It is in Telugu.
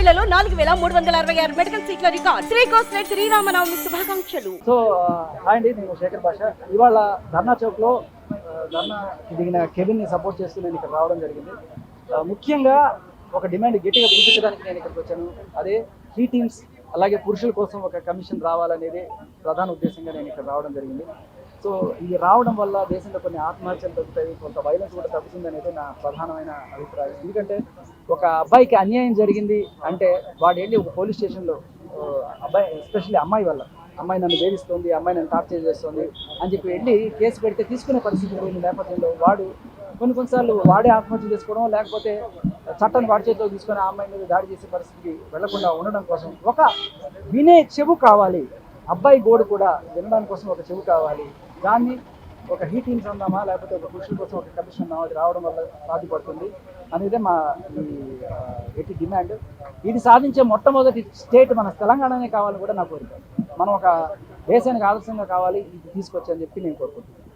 వేలలో నాలుగు వేల మూడు వందల అరవై ఆరు మెడికల్ సీట్ల రికార్డ్. శ్రీకోస్ శ్రీరామనవమి శుభాకాంక్షలు. సో హాయ్ అండి నేను శేఖర్ భాష. ఇవాళ ధర్నా చౌక్లో లో ధర్నా దిగిన కెవిన్ని సపోర్ట్ చేస్తూ నేను ఇక్కడ రావడం జరిగింది. ముఖ్యంగా ఒక డిమాండ్ గట్టిగా వినిపించడానికి నేను ఇక్కడికి వచ్చాను. అదే త్రీ టీమ్స్ అలాగే పురుషుల కోసం ఒక కమిషన్ రావాలనేది ప్రధాన ఉద్దేశంగా నేను ఇక్కడ రావడం జరిగింది. సో ఇది రావడం వల్ల దేశంలో కొన్ని ఆత్మహత్యలు తగ్గుతాయి కొంత వైలెన్స్ కూడా తగ్గుతుంది అనేది నా ప్రధానమైన అభిప్రాయం. ఎందుకంటే ఒక అబ్బాయికి అన్యాయం జరిగింది అంటే వాడు వెళ్ళి ఒక పోలీస్ స్టేషన్లో అబ్బాయి ఎస్పెషల్లీ అమ్మాయి వల్ల అమ్మాయి నన్ను వేధిస్తుంది అమ్మాయి నన్ను టార్చర్ చేస్తుంది అని చెప్పి వెళ్ళి కేసు పెడితే తీసుకునే పరిస్థితి లేని నేపథ్యంలో. వాడు కొన్ని కొన్నిసార్లు వాడే ఆత్మహత్య చేసుకోవడం లేకపోతే చట్టాన్ని వాడి చేతిలో తీసుకొని ఆ అమ్మాయి మీద దాడి చేసే పరిస్థితికి వెళ్ళకుండా ఉండడం కోసం ఒక వినే చెవు కావాలి. అబ్బాయి గోడు కూడా వినడానికి కోసం ఒక చెవి కావాలి. దాన్ని ఒక హీటింగ్స్ అందామా లేకపోతే ఒక పురుషుల కోసం ఒక కమిషన్ అందామా అది రావడం వల్ల సాధ్యపడుతుంది అనేదే మా ఈ ఎట్టి డిమాండ్. ఇది సాధించే మొట్టమొదటి స్టేట్ మన తెలంగాణనే కావాలని కూడా నా కోరిక. మనం ఒక దేశానికి ఆదర్శంగా కావాలి ఇది తీసుకొచ్చని చెప్పి నేను కోరుకుంటున్నాను.